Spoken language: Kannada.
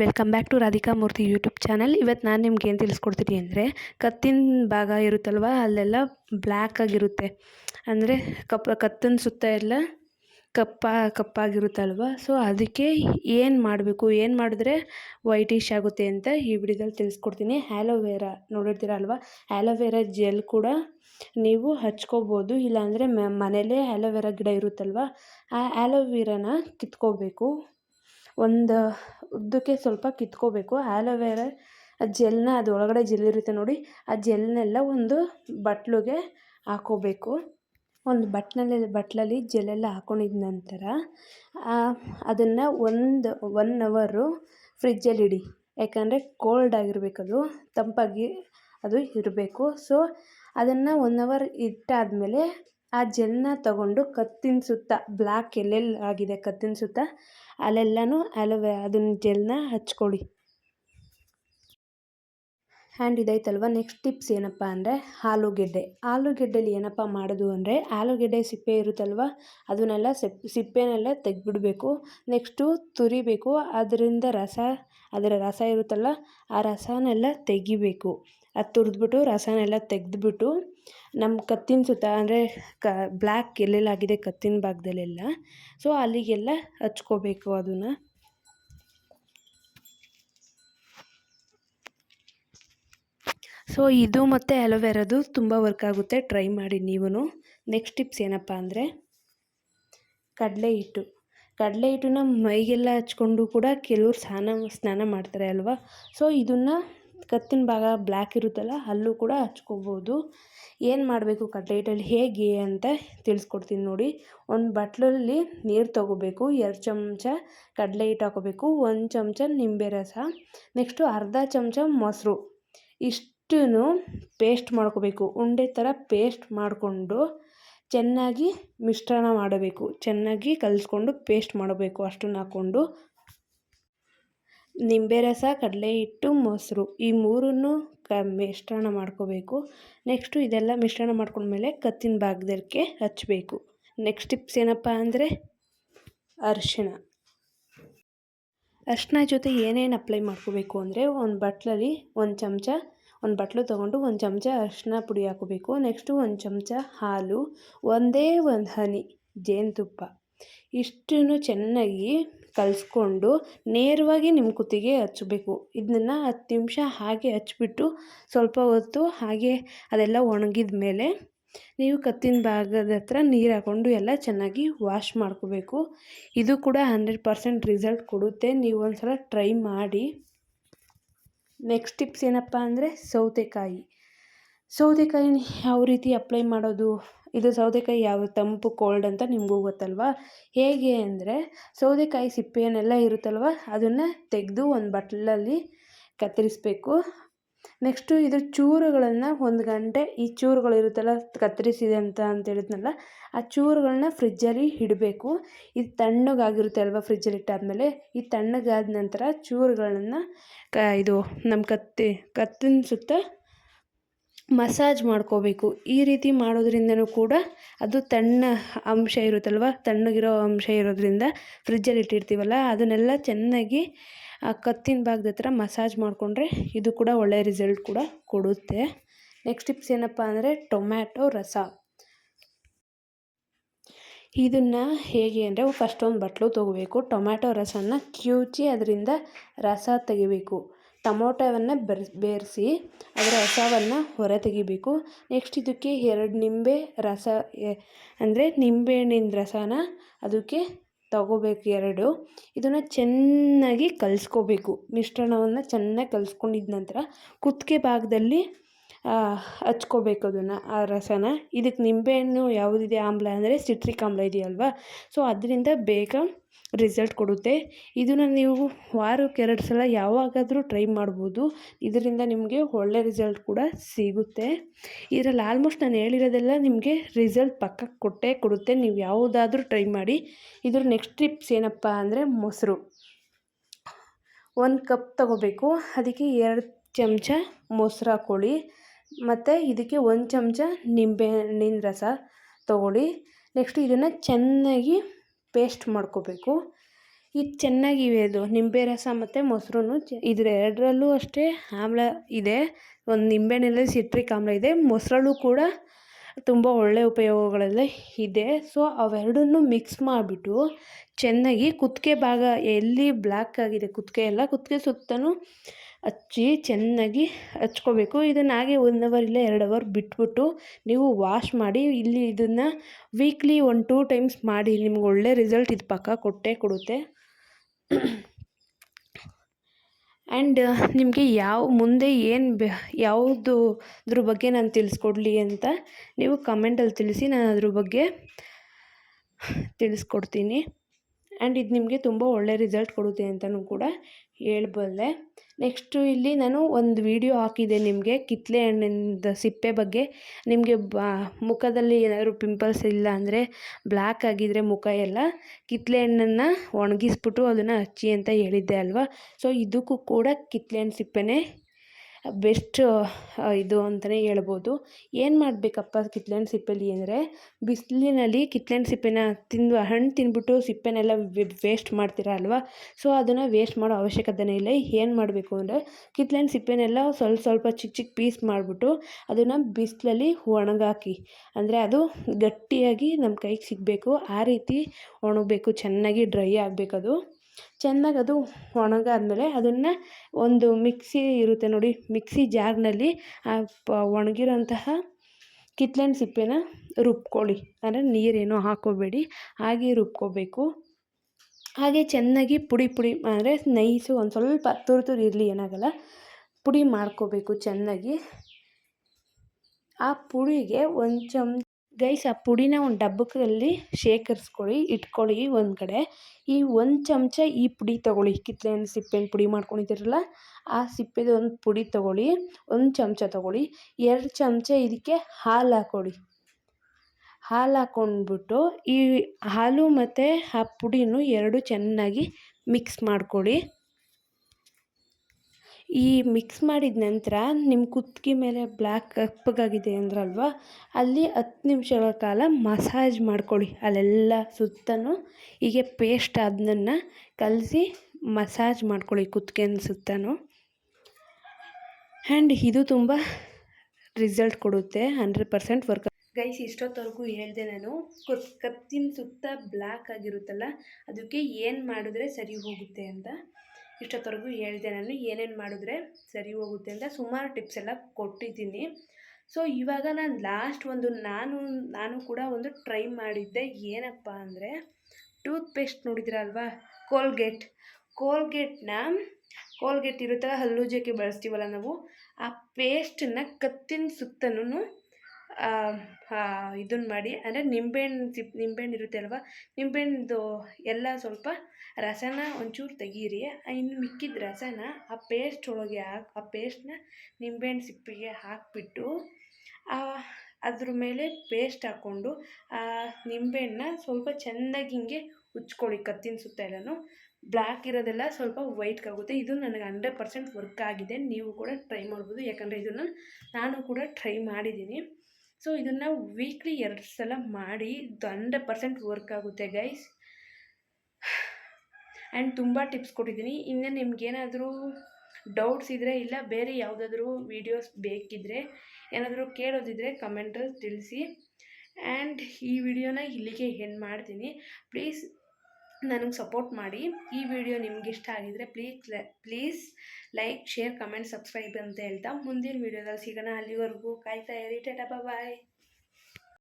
Welcome back to Radhika Murthy YouTube channel ಇವತ್ತು ನಾನು ನಿಮ್ಗೆ ಏನು ತಿಳಿಸ್ಕೊಡ್ತೀನಿ ಅಂದರೆ ಕತ್ತಿನ ಭಾಗ ಇರುತ್ತಲ್ವ, ಅಲ್ಲೆಲ್ಲ ಬ್ಲ್ಯಾಕ್ ಆಗಿರುತ್ತೆ. ಅಂದರೆ ಕಪ್, ಕತ್ತಿನ ಸುತ್ತ ಎಲ್ಲ ಕಪ್ಪ, ಕಪ್ಪಾಗಿರುತ್ತಲ್ವ? ಸೊ ಅದಕ್ಕೆ ಏನು ಮಾಡಬೇಕು, ಏನು ಮಾಡಿದ್ರೆ ವೈಟಿಶ್ ಆಗುತ್ತೆ ಅಂತ ಈ ವಿಡಿಯೋದಲ್ಲಿ ತಿಳಿಸ್ಕೊಡ್ತೀನಿ. ಆ್ಯಲೋವೇರಾ ನೋಡಿರ್ತೀರ ಅಲ್ವಾ? ಆ್ಯಲೋವೇರಾ ಜೆಲ್ ಕೂಡ ನೀವು ಹಚ್ಕೋಬೋದು. ಇಲ್ಲಾಂದರೆ ಮನೇಲೇ ಆ್ಯಲೋವೇರಾ ಗಿಡ ಇರುತ್ತಲ್ವ? ಆ ಆ್ಯಲೋವೇರಾನ ಕಿತ್ಕೋಬೇಕು. ಒಂದು ಉದ್ದಕ್ಕೆ ಸ್ವಲ್ಪ ಕಿತ್ಕೋಬೇಕು. ಆ ಜೆಲ್ನ ಅದು ಒಳಗಡೆ ಜೆಲ್ ಇರುತ್ತೆ ನೋಡಿ, ಆ ಜೆಲ್ನೆಲ್ಲ ಒಂದು ಬಟ್ಲಿಗೆ ಹಾಕೋಬೇಕು. ಒಂದು ಬಟ್ಲಲ್ಲಿ ಬಟ್ಲಲ್ಲಿ ಜೆಲ್ಲೆಲ್ಲ ಹಾಕ್ಕೊಂಡಿದ ನಂತರ ಅದನ್ನು ಒಂದು ಒನ್ ಅವರು ಫ್ರಿಜ್ಜಲ್ಲಿ ಇಡಿ. ಯಾಕಂದರೆ ಕೋಲ್ಡ್ ಆಗಿರಬೇಕದು ತಂಪಾಗಿ ಅದು ಇರಬೇಕು. ಸೊ ಅದನ್ನು ಒನ್ ಅವರ್ ಇಟ್ಟಾದಮೇಲೆ ಆ ಜೆಲ್ನ ತಗೊಂಡು ಕತ್ತಿನ ಸುತ್ತ ಬ್ಲ್ಯಾಕ್ ಎಲ್ಲೆಲ್ಲಿ ಆಗಿದೆ ಕತ್ತಿನ ಸುತ್ತ, ಅಲ್ಲೆಲ್ಲನೂ ಅಲೋವೆ ಅದನ್ನ ಜೆಲ್ನ ಹಚ್ಕೊಳ್ಳಿ. ಆ್ಯಂಡ್ ಇದೈತಲ್ವ, ನೆಕ್ಸ್ಟ್ ಟಿಪ್ಸ್ ಏನಪ್ಪ ಅಂದರೆ ಆಲೂಗೆಡ್ಡೆ. ಆಲೂಗೆಡ್ಡೆಲಿ ಏನಪ್ಪ ಮಾಡೋದು ಅಂದರೆ ಆಲೂಗೆಡ್ಡೆ ಸಿಪ್ಪೆ ಇರುತ್ತಲ್ವ, ಅದನ್ನೆಲ್ಲ ಸಿಪ್, ಸಿಪ್ಪೆನೆಲ್ಲ ತೆಗೆದ್ಬಿಡಬೇಕು. ನೆಕ್ಸ್ಟು ತುರಿಬೇಕು, ಅದರಿಂದ ರಸ, ಅದರ ರಸ ಇರುತ್ತಲ್ಲ, ಆ ರಸನೆಲ್ಲ ತೆಗಿಬೇಕು. ಅದು ತುರಿದ್ಬಿಟ್ಟು ರಸನೆಲ್ಲ ತೆಗೆದ್ಬಿಟ್ಟು ನಮ್ಮ ಕತ್ತಿನ ಸುತ್ತ ಅಂದರೆ ಕ ಬ್ಲ್ಯಾಕ್ ಎಲ್ಲೆಲ್ಲಾಗಿದೆ ಕತ್ತಿನ ಭಾಗದಲ್ಲೆಲ್ಲ. ಸೊ ಅಲ್ಲಿಗೆಲ್ಲ ಹಚ್ಕೋಬೇಕು ಅದನ್ನು. ಸೊ ಇದು ಮತ್ತು ಅಲೋವೆರಾದು ತುಂಬ ವರ್ಕ್ ಆಗುತ್ತೆ. ಟ್ರೈ ಮಾಡಿ ನೀವು ನೆಕ್ಸ್ಟ್ ಟಿಪ್ಸ್ ಏನಪ್ಪ ಅಂದರೆ ಕಡಲೆ ಹಿಟ್ಟು. ಕಡಲೆ ಹಿಟ್ಟನ್ನ ಮೈಗೆಲ್ಲ ಹಚ್ಕೊಂಡು ಕೂಡ ಕೆಲವ್ರು ಸ್ನಾನ ಸ್ನಾನ ಮಾಡ್ತಾರೆ ಅಲ್ವಾ? ಸೊ ಇದನ್ನು ಕತ್ತಿನ ಭಾಗ ಬ್ಲ್ಯಾಕ್ ಇರುತ್ತಲ್ಲ, ಅಲ್ಲೂ ಕೂಡ ಹಚ್ಕೋಬೋದು. ಏನು ಮಾಡಬೇಕು ಕಡಲೆ ಹಿಟ್ಟಲ್ಲಿ ಹೇಗೆ ಅಂತ ತಿಳಿಸ್ಕೊಡ್ತೀನಿ ನೋಡಿ. ಒಂದು ಬಟ್ಲಲ್ಲಿ ನೀರು ತೊಗೋಬೇಕು, ಎರಡು ಚಮಚ ಕಡಲೆ ಹಿಟ್ಟು ಹಾಕೋಬೇಕು, ಒಂದು ಚಮಚ ನಿಂಬೆ ರಸ, ನೆಕ್ಸ್ಟು ಅರ್ಧ ಚಮಚ ಮೊಸರು. ಇಷ್ಟು ಪೇಸ್ಟ್ ಮಾಡ್ಕೋಬೇಕು. ಉಂಡೆ ಥರ ಪೇಸ್ಟ್ ಮಾಡಿಕೊಂಡು ಚೆನ್ನಾಗಿ ಮಿಶ್ರಣ ಮಾಡಬೇಕು. ಚೆನ್ನಾಗಿ ಕಲಿಸ್ಕೊಂಡು ಪೇಸ್ಟ್ ಮಾಡಬೇಕು ಅಷ್ಟನ್ನು ಹಾಕ್ಕೊಂಡು. ನಿಂಬೆ ರಸ ಕಡಲೆ ಹಿಟ್ಟು ಮೊಸರು ಈ ಮೂರನ್ನು ಕ ಮಿಶ್ರಣ ಮಾಡ್ಕೋಬೇಕು. ನೆಕ್ಸ್ಟು ಇದೆಲ್ಲ ಮಿಶ್ರಣ ಮಾಡ್ಕೊಂಡ್ಮೇಲೆ ಕತ್ತಿನ ಭಾಗದಕ್ಕೆ ಹಚ್ಚಬೇಕು ನೆಕ್ಸ್ಟ್ ಟಿಪ್ಸ್ ಏನಪ್ಪ ಅಂದರೆ ಅರಿಶಿಣ. ಅರಿಶಿನ ಜೊತೆ ಏನೇನು ಅಪ್ಲೈ ಮಾಡ್ಕೋಬೇಕು ಅಂದರೆ ಒಂದು ಬಟ್ಲಲ್ಲಿ ಒಂದು ಚಮಚ, ಒಂದು ಬಟ್ಲು ತೊಗೊಂಡು ಒಂದು ಚಮಚ ಅರಿಶಿನ ಪುಡಿ ಹಾಕೋಬೇಕು. ನೆಕ್ಸ್ಟು ಒಂದು ಚಮಚ ಹಾಲು, ಒಂದೇ ಒಂದು ಹನಿ, ಜೇನುತುಪ್ಪ. ಇಷ್ಟನ್ನು ಚೆನ್ನಾಗಿ ಕಲಿಸ್ಕೊಂಡು ನೇರವಾಗಿ ನಿಮ್ಮ ಕುತ್ತಿಗೆ ಹಚ್ಚಬೇಕು. ಇದನ್ನು ಹತ್ತು ನಿಮಿಷ ಹಾಗೆ ಹಚ್ಬಿಟ್ಟು ಸ್ವಲ್ಪ ಹೊತ್ತು ಹಾಗೆ ಅದೆಲ್ಲ ಒಣಗಿದ ಮೇಲೆ ನೀವು ಕತ್ತಿನ ಭಾಗದ ಹತ್ರ ನೀರು ಹಾಕ್ಕೊಂಡು ಎಲ್ಲ ಚೆನ್ನಾಗಿ ವಾಶ್ ಮಾಡ್ಕೋಬೇಕು. ಇದು ಕೂಡ ಹಂಡ್ರೆಡ್ ಪರ್ಸೆಂಟ್ ರಿಸಲ್ಟ್ ಕೊಡುತ್ತೆ. ನೀವು ಒಂದು ಸಲ ಟ್ರೈ ಮಾಡಿ. ನೆಕ್ಸ್ಟ್ ಟಿಪ್ಸ್ ಏನಪ್ಪ ಅಂದರೆ ಸೌತೆಕಾಯಿ. ಸೌತೆಕಾಯಿನ ಯಾವ ರೀತಿ ಅಪ್ಲೈ ಮಾಡೋದು? ಇದು ಸೌತೆಕಾಯಿ ಯಾವ ತಂಪು ಕೋಲ್ಡ್ ಅಂತ ನಿಮಗೂ ಗೊತ್ತಲ್ವಾ? ಹೇಗೆ ಅಂದರೆ ಸೌತೆಕಾಯಿ ಸಿಪ್ಪೆಯನ್ನೆಲ್ಲ ಇರುತ್ತಲ್ವ? ಅದನ್ನು ತೆಗೆದು ಒಂದು ಬಟ್ಲಲ್ಲಿ ಕತ್ತರಿಸಬೇಕು. ನೆಕ್ಸ್ಟು ಇದು ಚೂರುಗಳನ್ನು ಒಂದು ಗಂಟೆ, ಈ ಚೂರುಗಳು ಇರುತ್ತಲ್ಲ ಕತ್ತರಿಸಿದೆ ಅಂತ ಅಂತ ಹೇಳಿದ್ನಲ್ಲ, ಆ ಚೂರುಗಳನ್ನ ಫ್ರಿಜ್ಜಲ್ಲಿ ಇಡಬೇಕು. ಇದು ತಣ್ಣಗಾಗಿರುತ್ತೆ ಅಲ್ವಾ ಫ್ರಿಜ್ಜಲ್ಲಿ ಇಟ್ಟಾದಮೇಲೆ? ಈ ತಣ್ಣಗಾದ ನಂತರ ಚೂರುಗಳನ್ನು ಕ ಇದು ನಮ್ಮ ಕತ್ತಿ, ಕತ್ತಿನ ಸುತ್ತ ಮಸಾಜ್ ಮಾಡ್ಕೋಬೇಕು. ಈ ರೀತಿ ಮಾಡೋದ್ರಿಂದನೂ ಕೂಡ ಅದು ತಣ್ಣ ಅಂಶ ಇರುತ್ತಲ್ವ? ತಣ್ಣಗಿರೋ ಅಂಶ ಇರೋದ್ರಿಂದ ಫ್ರಿಜ್ಜಲ್ಲಿ ಇಟ್ಟಿರ್ತೀವಲ್ಲ, ಅದನ್ನೆಲ್ಲ ಚೆನ್ನಾಗಿ, ಆ ಕತ್ತಿನ ಭಾಗದ ಹತ್ರ ಮಸಾಜ್ ಮಾಡಿಕೊಂಡ್ರೆ ಇದು ಕೂಡ ಒಳ್ಳೆಯ ರಿಸಲ್ಟ್ ಕೂಡ ಕೊಡುತ್ತೆ. ನೆಕ್ಸ್ಟ್ ಟಿಪ್ಸ್ ಏನಪ್ಪ ಅಂದರೆ ಟೊಮ್ಯಾಟೊ ರಸ. ಇದನ್ನು ಹೇಗೆ ಅಂದರೆ ಫಸ್ಟ್ ಒಂದು ಬಟ್ಲು ತೊಗೋಬೇಕು. ಟೊಮ್ಯಾಟೊ ರಸನ ಕಿವುಚಿ ಅದರಿಂದ ರಸ ತೆಗಿಬೇಕು. ಟೊಮೊಟೊವನ್ನು ಬೆರ್ ಬೇರಿಸಿ ಅದರ ರಸವನ್ನು ಹೊರ ತೆಗಿಬೇಕು ನೆಕ್ಸ್ಟ್ ಇದಕ್ಕೆ ಎರಡು ನಿಂಬೆ ರಸ ಅಂದರೆ ನಿಂಬೆಹಣ್ಣಿನ ರಸನ ಅದಕ್ಕೆ ತಗೋಬೇಕು ಎರಡು. ಇದನ್ನು ಚೆನ್ನಾಗಿ ಕಲಿಸ್ಕೋಬೇಕು. ಮಿಶ್ರಣವನ್ನು ಚೆನ್ನಾಗಿ ಕಲಿಸ್ಕೊಂಡಿದ್ದ ನಂತರ ಕುತ್ತಿಗೆ ಭಾಗದಲ್ಲಿ ಹಚ್ಕೋಬೇಕು ಅದನ್ನು, ಆ ರಸನ. ಇದಕ್ಕೆ ನಿಂಬೆಹಣ್ಣು ಯಾವುದಿದೆ, ಆಮ್ಲ ಅಂದರೆ ಸಿಟ್ರಿಕ್ ಆಮ್ಲ ಇದೆಯಲ್ವಾ? ಸೊ ಅದರಿಂದ ಬೇಗ ರಿಸಲ್ಟ್ ಕೊಡುತ್ತೆ. ಇದನ್ನು ನೀವು ವಾರಕ್ಕೆ ಎರಡು ಸಲ ಯಾವಾಗಾದರೂ ಟ್ರೈ ಮಾಡ್ಬೋದು. ಇದರಿಂದ ನಿಮಗೆ ಒಳ್ಳೆ ರಿಸಲ್ಟ್ ಕೂಡ ಸಿಗುತ್ತೆ. ಇದರಲ್ಲಿ ಆಲ್ಮೋಸ್ಟ್ ನಾನು ಹೇಳಿರೋದೆಲ್ಲ ನಿಮಗೆ ರಿಸಲ್ಟ್ ಪಕ್ಕ ಕೊಟ್ಟೇ ಕೊಡುತ್ತೆ. ನೀವು ಯಾವುದಾದ್ರೂ ಟ್ರೈ ಮಾಡಿ. ಇದ್ರ ನೆಕ್ಸ್ಟ್ ಟಿಪ್ಸ್ ಏನಪ್ಪ ಅಂದರೆ ಮೊಸರು. ಒಂದು ಕಪ್ ತಗೋಬೇಕು. ಅದಕ್ಕೆ ಎರಡು ಚಮಚ ಮೊಸರು ಹಾಕ್ಕೊಳ್ಳಿ. ಮತ್ತು ಇದಕ್ಕೆ ಒಂದು ಚಮಚ ನಿಂಬೆ ಹಣ್ಣಿನ ರಸ ತಗೊಳ್ಳಿ. ನೆಕ್ಸ್ಟ್ ಇದನ್ನು ಚೆನ್ನಾಗಿ ಪೇಸ್ಟ್ ಮಾಡ್ಕೋಬೇಕು. ಇದು ಚೆನ್ನಾಗಿವೆ ಅದು. ನಿಂಬೆ ರಸ ಮತ್ತು ಮೊಸರು ಇದ್ರ ಎರಡರಲ್ಲೂ ಅಷ್ಟೇ ಆಮ್ಲ ಇದೆ. ಒಂದು ನಿಂಬೆಹಣ್ಣಲ್ಲಿ ಸಿಟ್ರಿಕ್ ಆಮ್ಲ ಇದೆ. ಮೊಸರಲ್ಲೂ ಕೂಡ ತುಂಬ ಒಳ್ಳೆಯ ಉಪಯೋಗಗಳೆಲ್ಲ ಇದೆ. ಸೊ, ಅವೆರಡನ್ನೂ ಮಿಕ್ಸ್ ಮಾಡಿಬಿಟ್ಟು ಚೆನ್ನಾಗಿ ಕುತ್ತಿಗೆ ಭಾಗ ಎಲ್ಲಿ ಬ್ಲ್ಯಾಕ್ ಆಗಿದೆ ಕುತ್ತಿಗೆ ಎಲ್ಲ ಕುತ್ತಿಗೆ ಸುತ್ತಲೂ ಹಚ್ಚಿ ಚೆನ್ನಾಗಿ ಹಚ್ಕೋಬೇಕು. ಇದನ್ನು ಹಾಗೆ ಒನ್ ಅವರ್ ಇಲ್ಲ ಎರಡು ಅವರ್ ಬಿಟ್ಬಿಟ್ಟು ನೀವು ವಾಶ್ ಮಾಡಿ ಇಲ್ಲಿ ಇದನ್ನು ವೀಕ್ಲಿ ಒನ್ ಟೂ ಟೈಮ್ಸ್ ಮಾಡಿ, ನಿಮ್ಗೆ ಒಳ್ಳೆ ರಿಸಲ್ಟ್ ಇದು ಪಕ್ಕ ಕೊಟ್ಟೇ ಕೊಡುತ್ತೆ. ಆ್ಯಂಡ್ ನಿಮಗೆ ಯಾವ, ಮುಂದೆ ಏನು ಬೆ, ಯಾವುದು ಬಗ್ಗೆ ನಾನು ತಿಳಿಸ್ಕೊಡ್ಲಿ ಅಂತ ನೀವು ಕಮೆಂಟಲ್ಲಿ ತಿಳಿಸಿ ನಾನು ಅದ್ರ ಬಗ್ಗೆ ತಿಳಿಸ್ಕೊಡ್ತೀನಿ. ಆ್ಯಂಡ್ ಇದು ನಿಮಗೆ ತುಂಬ ಒಳ್ಳೆ ರಿಸಲ್ಟ್ ಕೊಡುತ್ತೆ ಅಂತಲೂ ಕೂಡ ಹೇಳ್ಬಲ್ಲೆ. ನೆಕ್ಸ್ಟು ಇಲ್ಲಿ ನಾನು ಒಂದು ವಿಡಿಯೋ ಹಾಕಿದೆ ನಿಮಗೆ ಕಿತ್ತಲೆ ಹಣ್ಣಿಂದ ಸಿಪ್ಪೆ ಬಗ್ಗೆ. ನಿಮಗೆ ಬಾ, ಮುಖದಲ್ಲಿ ಏನಾದರೂ ಪಿಂಪಲ್ಸ್ ಇಲ್ಲ ಅಂದರೆ ಬ್ಲ್ಯಾಕ್ ಆಗಿದ್ದರೆ ಮುಖ ಎಲ್ಲ ಕಿತ್ತಳೆ ಹಣ್ಣನ್ನು ಒಣಗಿಸ್ಬಿಟ್ಟು ಅದನ್ನು ಹಚ್ಚಿ ಅಂತ ಹೇಳಿದ್ದೆ ಅಲ್ವಾ? ಸೊ ಇದಕ್ಕೂ ಕೂಡ ಕಿತ್ಲೆ ಹಣ್ಣು ಸಿಪ್ಪೆನೇ ಬೆಸ್ಟ್ ಇದು ಅಂತಲೇ ಹೇಳ್ಬೋದು. ಏನು ಮಾಡಬೇಕಪ್ಪ ಕಿತ್ಲೆಣ್ಣು ಸಿಪ್ಪೆಲಿ ಅಂದರೆ, ಬಿಸಿಲಿನಲ್ಲಿ ಕಿತ್ಲೆಣ್ಣು ಸಿಪ್ಪೆನ ತಿಂದು, ಹಣ್ಣು ತಿಂದ್ಬಿಟ್ಟು ಸಿಪ್ಪೆನೆಲ್ಲ ವೇಸ್ಟ್ ಮಾಡ್ತೀರ ಅಲ್ವಾ? ಸೊ ಅದನ್ನು ವೇಸ್ಟ್ ಮಾಡೋ ಅವಶ್ಯಕತೆನೇ ಇಲ್ಲ. ಏನು ಮಾಡಬೇಕು ಅಂದರೆ ಕಿತ್ಲೆಣ್ಣು ಸಿಪ್ಪೆನೆಲ್ಲ ಸ್ವಲ್ಪ ಸ್ವಲ್ಪ ಚಿಕ್ಕ ಚಿಕ್ಕ ಪೀಸ್ ಮಾಡಿಬಿಟ್ಟು, ಅದನ್ನು ಬಿಸಿಲಲ್ಲಿ ಒಣಗಾಕಿ. ಅಂದರೆ ಅದು ಗಟ್ಟಿಯಾಗಿ ನಮ್ಮ ಕೈಗೆ ಸಿಗಬೇಕು. ಆ ರೀತಿ ಒಣಗಬೇಕು. ಚೆನ್ನಾಗಿ ಡ್ರೈ ಆಗಬೇಕದು. ಚೆನ್ನಾಗಿ ಅದು ಒಣಗಾದ್ಮೇಲೆ ಅದನ್ನು ಒಂದು ಮಿಕ್ಸಿ ಇರುತ್ತೆ ನೋಡಿ, ಮಿಕ್ಸಿ ಜಾರ್ನಲ್ಲಿ ಆ ಪ ಒಣಗಿರೋಂತಹ ಕಿತ್ಳೆಹಣ್ಣು ಸಿಪ್ಪೆನ ರುಬ್ಕೊಳ್ಳಿ. ಅಂದರೆ ನೀರೇನು ಹಾಕ್ಕೋಬೇಡಿ ಹಾಗೆ ರುಬ್ಕೋಬೇಕು. ಹಾಗೆ ಚೆನ್ನಾಗಿ ಪುಡಿ ಪುಡಿ ಅಂದರೆ ನೈಸು ಒಂದು ಸ್ವಲ್ಪ ತುರು ತುರು ಇರಲಿ ಏನಾಗಲ್ಲ, ಪುಡಿ ಮಾಡ್ಕೋಬೇಕು ಚೆನ್ನಾಗಿ. ಆ ಪುಡಿಗೆ ಒಂದು ಚಮ್ ಗೈಸ್ ಆ ಪುಡಿನ ಒಂದು ಡಬ್ಬಕ್ಕಲ್ಲಿ ಶೇಖರಿಸ್ಕೊಳ್ಳಿ, ಇಟ್ಕೊಳ್ಳಿ ಒಂದು ಕಡೆ. ಈ ಒಂದು ಚಮಚ ಈ ಪುಡಿ ತೊಗೊಳ್ಳಿ. ಕಿತ್ತಳೆ ಸಿಪ್ಪೆನ ಪುಡಿ ಮಾಡ್ಕೊಂಡಿದ್ದೀರಲ್ಲ, ಆ ಸಿಪ್ಪೆದು ಒಂದು ಪುಡಿ ತೊಗೊಳ್ಳಿ, ಒಂದು ಚಮಚ ತೊಗೊಳ್ಳಿ. ಎರಡು ಚಮಚ ಇದಕ್ಕೆ ಹಾಲು ಹಾಕ್ಕೊಳ್ಳಿ ಹಾಲು ಹಾಕ್ಕೊಂಡ್ಬಿಟ್ಟು ಈ ಹಾಲು ಮತ್ತು ಆ ಪುಡಿನೂ ಎರಡು ಚೆನ್ನಾಗಿ ಮಿಕ್ಸ್ ಮಾಡ್ಕೊಳ್ಳಿ. ಈ ಮಿಕ್ಸ್ ಮಾಡಿದ ನಂತರ ನಿಮ್ಮ ಕುತ್ತಿಗೆ ಮೇಲೆ ಬ್ಲ್ಯಾಕ್ ಕಪ್ಪಗಾಗಿದೆ ಅಂದ್ರಲ್ವ, ಅಲ್ಲಿ ಹತ್ತು ನಿಮಿಷಗಳ ಕಾಲ ಮಸಾಜ್ ಮಾಡ್ಕೊಳ್ಳಿ. ಅಲ್ಲೆಲ್ಲ ಸುತ್ತಲೂ ಹೀಗೆ ಪೇಸ್ಟ್ ಅದನ್ನು ಕಲಸಿ ಮಸಾಜ್ ಮಾಡ್ಕೊಳ್ಳಿ ಕುತ್ತಿಗೆನ ಸುತ್ತಲೂ ಆ್ಯಂಡ್ ಇದು ತುಂಬ ರಿಸಲ್ಟ್ ಕೊಡುತ್ತೆ ಹಂಡ್ರೆಡ್ ಪರ್ಸೆಂಟ್ ವರ್ಕ್ ಗೈಸ್ ಇಷ್ಟೊತ್ತವರೆಗೂ ಹೇಳಿದೆ ನಾನು ಕತ್ತಿನ ಸುತ್ತ ಬ್ಲ್ಯಾಕ್ ಆಗಿರುತ್ತಲ್ಲ, ಅದಕ್ಕೆ ಏನು ಮಾಡಿದ್ರೆ ಸರಿ ಹೋಗುತ್ತೆ ಅಂತ. ಇಷ್ಟೊತ್ತವರೆಗೂ ಹೇಳಿದೆ. ನಾನು ಏನೇನು ಮಾಡಿದ್ರೆ ಸರಿ ಹೋಗುತ್ತೆ ಅಂತ ಸುಮಾರು ಟಿಪ್ಸ್ ಎಲ್ಲ ಕೊಟ್ಟಿದ್ದೀನಿ. ಸೊ ಇವಾಗ ನಾನು ಲಾಸ್ಟ್ ಒಂದು ನಾನು ನಾನು ಕೂಡ ಒಂದು ಟ್ರೈ ಮಾಡಿದ್ದೆ. ಏನಪ್ಪ ಅಂದರೆ ಟೂತ್ ಪೇಸ್ಟ್ ನೋಡಿದಿರಲ್ವಾ ಕೋಲ್ಗೇಟ್ ಕೋಲ್ಗೇಟ್ನ ಕೋಲ್ಗೇಟ್ ಇರುತ್ತಲ್ಲ ಹಲ್ಲುಜಕ್ಕೆ ಬಳಸ್ತೀವಲ್ಲ ನಾವು, ಆ ಪೇಸ್ಟನ್ನು ಕತ್ತಿನ ಸುತ್ತನೂ ಇದನ್ನು ಮಾಡಿ, ಅಂದರೆ ನಿಂಬೆಹಣ್ಣು ಸಿಪ್ ನಿಂಬೆಹಣ್ಣು ಇರುತ್ತೆ ಅಲ್ವಾ? ನಿಂಬೆಹಣ್ಣು ಎಲ್ಲ ಸ್ವಲ್ಪ ರಸನ ಒಂಚೂರು ತೆಗೀರಿ. ಇನ್ನು ಮಿಕ್ಕಿದ ರಸನ ಆ ಪೇಸ್ಟ್ ಒಳಗೆ ಹಾಕಿ, ಆ ಪೇಸ್ಟನ್ನ ನಿಂಬೆಹಣ್ಣು ಸಿಪ್ಪಿಗೆ ಹಾಕಿಬಿಟ್ಟು ಅದ್ರ ಮೇಲೆ ಪೇಸ್ಟ್ ಹಾಕ್ಕೊಂಡು, ಆ ನಿಂಬೆಹಣ್ಣನ್ನ ಸ್ವಲ್ಪ ಚೆಂದಾಗಿ ಹಿಂಗೆ ಉಚ್ಕೊಳ್ಳಿ ಕತ್ತಿನ ಸುತ್ತ ಎಲ್ಲನೂ ಬ್ಲ್ಯಾಕ್ ಇರೋದೆಲ್ಲ ಸ್ವಲ್ಪ ವೈಟ್ಗಾಗುತ್ತೆ ಇದು ನನಗೆ ಹಂಡ್ರೆಡ್ ಪರ್ಸೆಂಟ್ ವರ್ಕ್ ಆಗಿದೆ. ನೀವು ಕೂಡ ಟ್ರೈ ಮಾಡ್ಬೋದು. ಯಾಕಂದರೆ ಇದನ್ನು ನಾನು ಕೂಡ ಟ್ರೈ ಮಾಡಿದ್ದೀನಿ. ಸೊ ಇದನ್ನು ವೀಕ್ಲಿ ಎರಡು ಸಲ ಮಾಡಿ ಹಂಡ್ರೆಡ್ ಪರ್ಸೆಂಟ್ ವರ್ಕ್ ಆಗುತ್ತೆ ಗೈಸ್ ಆ್ಯಂಡ್ ತುಂಬ ಟಿಪ್ಸ್ ಕೊಟ್ಟಿದ್ದೀನಿ. ಇನ್ನು ನಿಮ್ಗೇನಾದರೂ ಡೌಟ್ಸ್ ಇದ್ದರೆ ಇಲ್ಲ, ಬೇರೆ ಯಾವುದಾದ್ರೂ ವೀಡಿಯೋಸ್ ಬೇಕಿದ್ದರೆ ಏನಾದರೂ ಕೇಳೋದಿದ್ದರೆ ಕಮೆಂಟಲ್ಲಿ ತಿಳಿಸಿ. ಆ್ಯಂಡ್ ಈ ವಿಡಿಯೋನ ಇಲ್ಲಿಗೆ ಎಂಡ್ ಮಾಡ್ತೀನಿ. ಪ್ಲೀಸ್ ನನಗೆ ಸಪೋರ್ಟ್ ಮಾಡಿ. ಈ ವಿಡಿಯೋ ನಿಮ್ಗೆ ಇಷ್ಟ ಆಗಿದರೆ please please like share comment subscribe ಅಂತ ಹೇಳ್ತಾ ಮುಂದಿನ ವಿಡಿಯೋದಲ್ಲಿ ಸಿಗೋಣ. ಅಲ್ಲಿವರೆಗೂ ಕಾಯ್ತಾ ಇರಿ. ಟಾಟಾ ಬಾಯ್